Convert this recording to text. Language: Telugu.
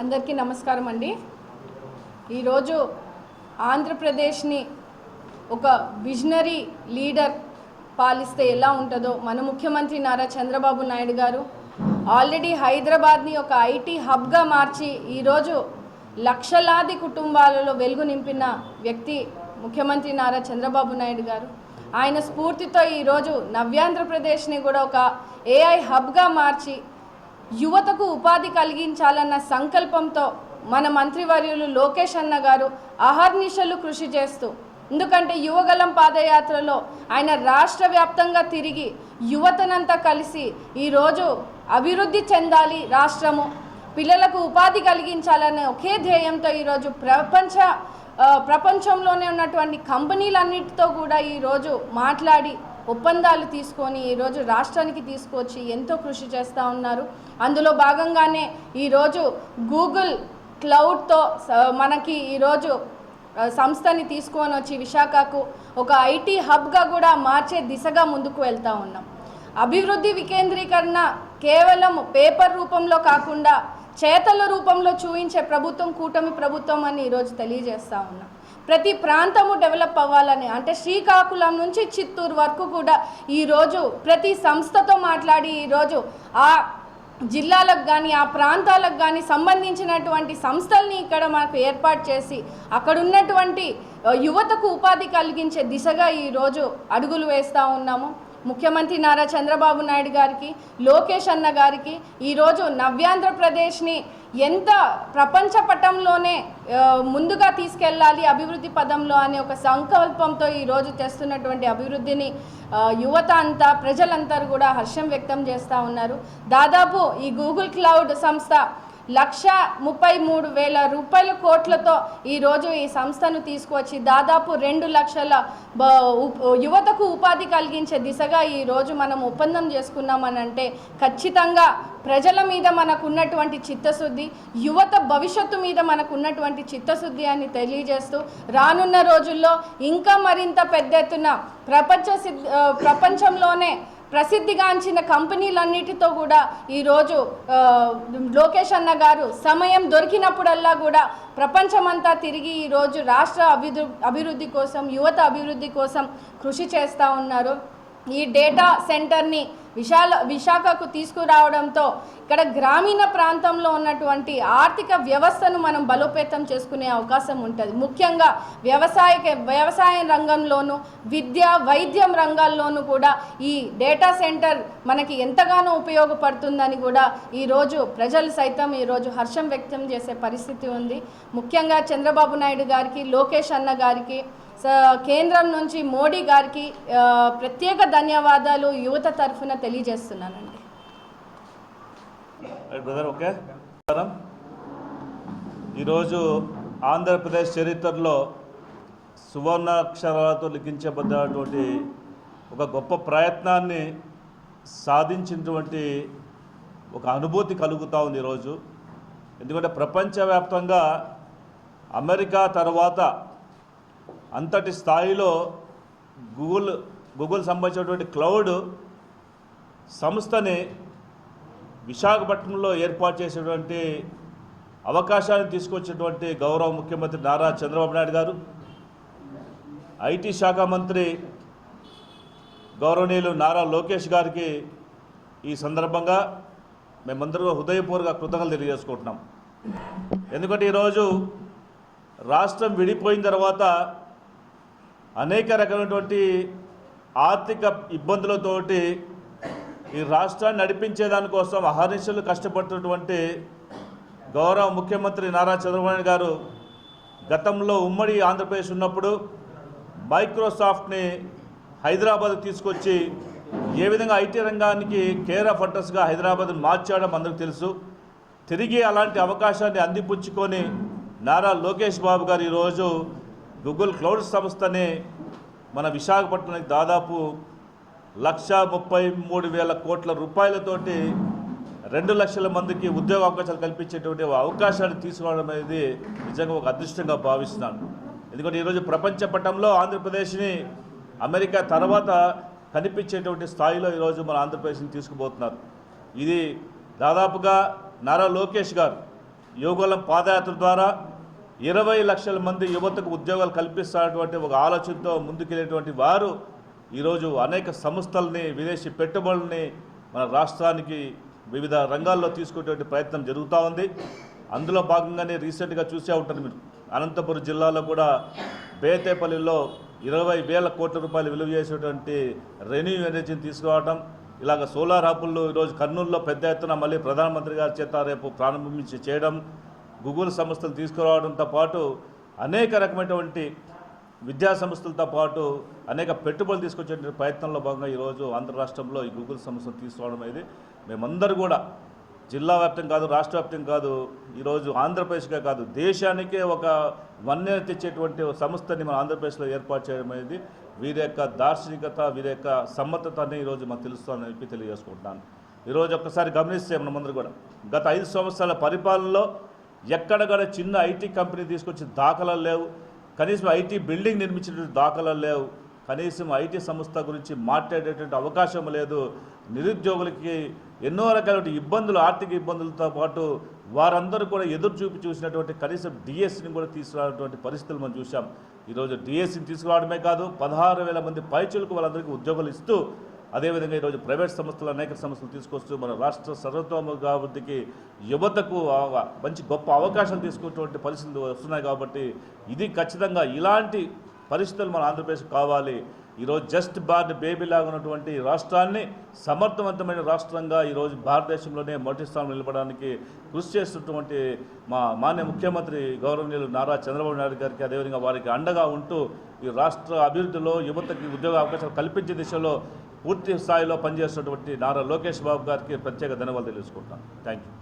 అందరికీ నమస్కారం అండి. ఈరోజు ఆంధ్రప్రదేశ్ని ఒక విజనరీ లీడర్ పాలిస్తే ఎలా ఉంటుందో మన ముఖ్యమంత్రి నారా చంద్రబాబు నాయుడు గారు ఆల్రెడీ హైదరాబాద్ని ఒక ఐటీ హబ్గా మార్చి ఈరోజు లక్షలాది కుటుంబాలలో వెలుగు నింపిన వ్యక్తి ముఖ్యమంత్రి నారా చంద్రబాబు నాయుడు గారు. ఆయన స్ఫూర్తితో ఈరోజు నవ్యాంధ్రప్రదేశ్ని కూడా ఒక ఏఐ హబ్గా మార్చి యువతకు ఉపాధి కలిగించాలన్న సంకల్పంతో మన మంత్రివర్యులు లోకేష్ అన్న గారు అహర్నిశలు కృషి చేస్తూ ఎందుకంటే యువగలం పాదయాత్రలో ఆయన రాష్ట్ర వ్యాప్తంగా తిరిగి యువతనంతా కలిసి ఈరోజు అభివృద్ధి చెందాలి రాష్ట్రము. పిల్లలకు ఉపాధి కలిగించాలనే ఒకే ధ్యేయంతో ఈరోజు ప్రపంచ ప్రపంచంలోనే ఉన్నటువంటి కంపెనీలన్నిటితో కూడా ఈరోజు మాట్లాడి ఒప్పందాలు తీసుకొని ఈరోజు రాష్ట్రానికి తీసుకొచ్చి ఎంతో కృషి చేస్తూ ఉన్నారు. అందులో భాగంగానే ఈరోజు గూగుల్ క్లౌడ్తో మనకి ఈరోజు సంస్థని తీసుకొని వచ్చి విశాఖకు ఒక ఐటీ హబ్గా కూడా మార్చే దిశగా ముందుకు వెళ్తూ ఉన్నాం. అభివృద్ధి వికేంద్రీకరణ కేవలం పేపర్ రూపంలో కాకుండా చేతల రూపంలో చూపించే ప్రభుత్వం కూటమి ప్రభుత్వం అని ఈరోజు తెలియజేస్తా ఉన్నా. ప్రతి ప్రాంతము డెవలప్ అవ్వాలని అంటే శ్రీకాకుళం నుంచి చిత్తూరు వరకు కూడా ఈరోజు ప్రతి సంస్థతో మాట్లాడి ఈరోజు ఆ జిల్లాలకు కానీ ఆ ప్రాంతాలకు కానీ సంబంధించినటువంటి సంస్థల్ని ఇక్కడ మనకు ఏర్పాటు చేసి అక్కడ ఉన్నటువంటి యువతకు ఉపాధి కలిగించే దిశగా ఈరోజు అడుగులు వేస్తూ ఉన్నాము. ముఖ్యమంత్రి నారా చంద్రబాబు నాయుడు గారికి లోకేష్ అన్న గారికి ఈరోజు నవ్యాంధ్రప్రదేశ్ని ఎంత ప్రపంచ పటంలోనే ముందుగా తీసుకెళ్ళాలి అభివృద్ధి పదంలో అనే ఒక సంకల్పంతో ఈరోజు తెస్తున్నటువంటి అభివృద్ధిని యువత అంతా ప్రజలంతా కూడా హర్షం వ్యక్తం చేస్తూ ఉన్నారు. దాదాపు ఈ గూగుల్ క్లౌడ్ సంస్థ లక్ష ముప్పై మూడు వేల రూపాయల కోట్లతో ఈరోజు ఈ సంస్థను తీసుకువచ్చి దాదాపు రెండు లక్షల యువతకు ఉపాధి కలిగించే దిశగా ఈరోజు మనం ఒప్పందం చేసుకున్నామని అంటే ఖచ్చితంగా ప్రజల మీద మనకు ఉన్నటువంటి చిత్తశుద్ధి యువత భవిష్యత్తు మీద మనకు ఉన్నటువంటి చిత్తశుద్ధి అని తెలియజేస్తూ రానున్న రోజుల్లో ఇంకా మరింత పెద్ద ఎత్తున ప్రపంచ ప్రపంచంలోనే ప్రసిద్ధిగాంచిన కంపెనీలన్నిటితో కూడా ఈరోజు లోకేష్ అన్న గారు సమయం దొరికినప్పుడల్లా కూడా ప్రపంచమంతా తిరిగి ఈరోజు రాష్ట్ర అభివృద్ధి అభివృద్ధి కోసం యువత అభివృద్ధి కోసం కృషి చేస్తూ ఉన్నారు. ఈ డేటా సెంటర్ని విశాల విశాఖకు తీసుకురావడంతో ఇక్కడ గ్రామీణ ప్రాంతంలో ఉన్నటువంటి ఆర్థిక వ్యవస్థను మనం బలోపేతం చేసుకునే అవకాశం ఉంటుంది. ముఖ్యంగా వ్యవసాయ వ్యవసాయ రంగంలోనూ విద్య వైద్యం రంగాల్లోనూ కూడా ఈ డేటా సెంటర్ మనకి ఎంతగానో ఉపయోగపడుతుందని కూడా ఈరోజు ప్రజలు సైతం ఈరోజు హర్షం వ్యక్తం చేసే పరిస్థితి ఉంది. ముఖ్యంగా చంద్రబాబు నాయుడు గారికి లోకేష్ అన్న గారికి కేంద్రం నుంచి మోడీ గారికి ప్రత్యేక ధన్యవాదాలు యువత తరఫున తెలియజేస్తున్నానండి. బ్రదర్ ఓకే ఈరోజు ఆంధ్రప్రదేశ్ చరిత్రలో సువర్ణాక్షరాలతో లిఖించబడ్డటువంటి ఒక గొప్ప ప్రయత్నాన్ని సాధించినటువంటి ఒక అనుభూతి కలుగుతూ ఉంది ఈరోజు. ఎందుకంటే ప్రపంచవ్యాప్తంగా అమెరికా తర్వాత అంతటి స్థాయిలో గూగుల్ గూగుల్ సంబంధించినటువంటి క్లౌడ్ సంస్థని విశాఖపట్నంలో ఏర్పాటు చేసేటువంటి అవకాశాన్ని తీసుకొచ్చినటువంటి గౌరవ ముఖ్యమంత్రి నారా చంద్రబాబు నాయుడు గారు ఐటీ శాఖ మంత్రి గౌరవనీయులు నారా లోకేష్ గారికి ఈ సందర్భంగా మేమందరూ హృదయపూర్వక కృతజ్ఞతలు తెలియజేసుకుంటున్నాం. ఎందుకంటే ఈరోజు రాష్ట్రం విడిపోయిన తర్వాత అనేక రకమైనటువంటి ఆర్థిక ఇబ్బందులతోటి ఈ రాష్ట్రాన్ని నడిపించే దానికోసం అహర్నిశలు కష్టపడుతున్నటువంటి గౌరవ ముఖ్యమంత్రి నారా చంద్రబాబు గారు గతంలో ఉమ్మడి ఆంధ్రప్రదేశ్ ఉన్నప్పుడు మైక్రోసాఫ్ట్ని హైదరాబాద్ తీసుకొచ్చి ఏ విధంగా ఐటీ రంగానికి కేర్ ఆఫ్ అడ్రస్గా హైదరాబాద్ మార్చాడో అందరికి తెలుసు. తిరిగి అలాంటి అవకాశాన్ని అందిపుచ్చుకొని నారా లోకేష్ బాబు గారు ఈరోజు గూగుల్ క్లౌడ్ సంస్థనే మన విశాఖపట్నానికి దాదాపు లక్ష ముప్పై మూడు వేల కోట్ల రూపాయలతోటి రెండు లక్షల మందికి ఉద్యోగ అవకాశాలు కల్పించేటువంటి అవకాశాన్ని తీసుకోవడం అనేది నిజంగా ఒక అదృష్టంగా భావిస్తున్నాను. ఎందుకంటే ఈరోజు ప్రపంచ పటంలో ఆంధ్రప్రదేశ్ని అమెరికా తర్వాత కనిపించేటువంటి స్థాయిలో ఈరోజు మన ఆంధ్రప్రదేశ్ని తీసుకుపోతున్నారు. ఇది దాదాపుగా నారా లోకేష్ గారు యువకులం పాదయాత్ర ద్వారా ఇరవై లక్షల మంది యువతకు ఉద్యోగాలు కల్పిస్తున్నటువంటి ఒక ఆలోచనతో ముందుకెళ్ళేటువంటి వారు ఈరోజు అనేక సంస్థల్ని విదేశీ పెట్టుబడుల్ని మన రాష్ట్రానికి వివిధ రంగాల్లో తీసుకునేటువంటి ప్రయత్నం జరుగుతూ ఉంది. అందులో భాగంగానే రీసెంట్గా చూసే ఉంటారు మీరు. అనంతపురం జిల్లాలో కూడా బేతేపల్లిలో ఇరవై వేల కోట్ల రూపాయలు విలువ చేసేటువంటి రెన్యూ ఎనర్జీని తీసుకురావడం ఇలాగ సోలార్ హబ్బులు ఈరోజు కర్నూలులో పెద్ద ఎత్తున మళ్ళీ ప్రధానమంత్రి గారి చేత రేపు ప్రారంభించి చేయడం గూగుల్ సంస్థలు తీసుకురావడంతో పాటు అనేక రకమైనటువంటి విద్యా సంస్థలతో పాటు అనేక పెట్టుబడులు తీసుకొచ్చే ప్రయత్నంలో భాగంగా ఈరోజు ఆంధ్ర రాష్ట్రంలో ఈ గూగుల్ సంస్థను తీసుకురావడం అనేది మేమందరూ కూడా జిల్లా వ్యాప్తం కాదు రాష్ట్ర వ్యాప్తం కాదు ఈరోజు ఆంధ్రప్రదేశ్గా కాదు దేశానికే ఒక వన్య తెచ్చేటువంటి సంస్థని మన ఆంధ్రప్రదేశ్లో ఏర్పాటు చేయడం అనేది వీరి యొక్క దార్శనికత వీరి యొక్క సమ్మతతని ఈరోజు మనకు తెలుస్తుందని చెప్పి తెలియజేసుకుంటున్నాను. ఈరోజు ఒక్కసారి గమనిస్తే మనమందరూ కూడా గత ఐదు సంవత్సరాల పరిపాలనలో ఎక్కడ కూడా చిన్న ఐటీ కంపెనీ తీసుకొచ్చి దాఖలాలు లేవు. కనీసం ఐటీ బిల్డింగ్ నిర్మించినటువంటి దాఖలాలు లేవు. కనీసం ఐటీ సంస్థ గురించి మాట్లాడేటువంటి అవకాశం లేదు. నిరుద్యోగులకి ఎన్నో రకాల ఇబ్బందులు ఆర్థిక ఇబ్బందులతో పాటు వారందరూ కూడా ఎదురు చూపి చూసినటువంటి కనీసం డిఎస్సిని కూడా తీసుకురానటువంటి పరిస్థితులు మనం చూసాం ఈరోజు డిఎస్సిని తీసుకురావడమే కాదు పదహారు వేల మంది పైచులకు వాళ్ళందరికీ ఉద్యోగాలు ఇస్తూ అదేవిధంగా ఈరోజు ప్రైవేట్ సంస్థలు అనేక సంస్థలు తీసుకొస్తూ మన రాష్ట్ర సర్వతోముఖాభివృద్ధికి యువతకు మంచి గొప్ప అవకాశాలు తీసుకున్నటువంటి పరిస్థితులు వస్తున్నాయి కాబట్టి ఇది ఖచ్చితంగా ఇలాంటి పరిస్థితులు మన ఆంధ్రప్రదేశ్ కావాలి. ఈరోజు జస్ట్ బార్డ్ బేబీ లాగా ఉన్నటువంటి రాష్ట్రాన్ని సమర్థవంతమైన రాష్ట్రంగా ఈరోజు భారతదేశంలోనే మొదటి స్థానం నిలబడడానికి కృషి చేస్తున్నటువంటి మా మాన్య ముఖ్యమంత్రి గౌరవనీయులు నారా చంద్రబాబు నాయుడు గారికి అదేవిధంగా వారికి అండగా ఉంటూ ఈ రాష్ట్ర అభివృద్ధిలో యువతకి ఉద్యోగ అవకాశాలు కల్పించే దిశలో పూర్తి స్థాయిలో పనిచేస్తున్నటువంటి నారా లోకేష్ బాబు గారికి ప్రత్యేక ధన్యవాదాలు తెలుసుకుంటాను థ్యాంక్ యూ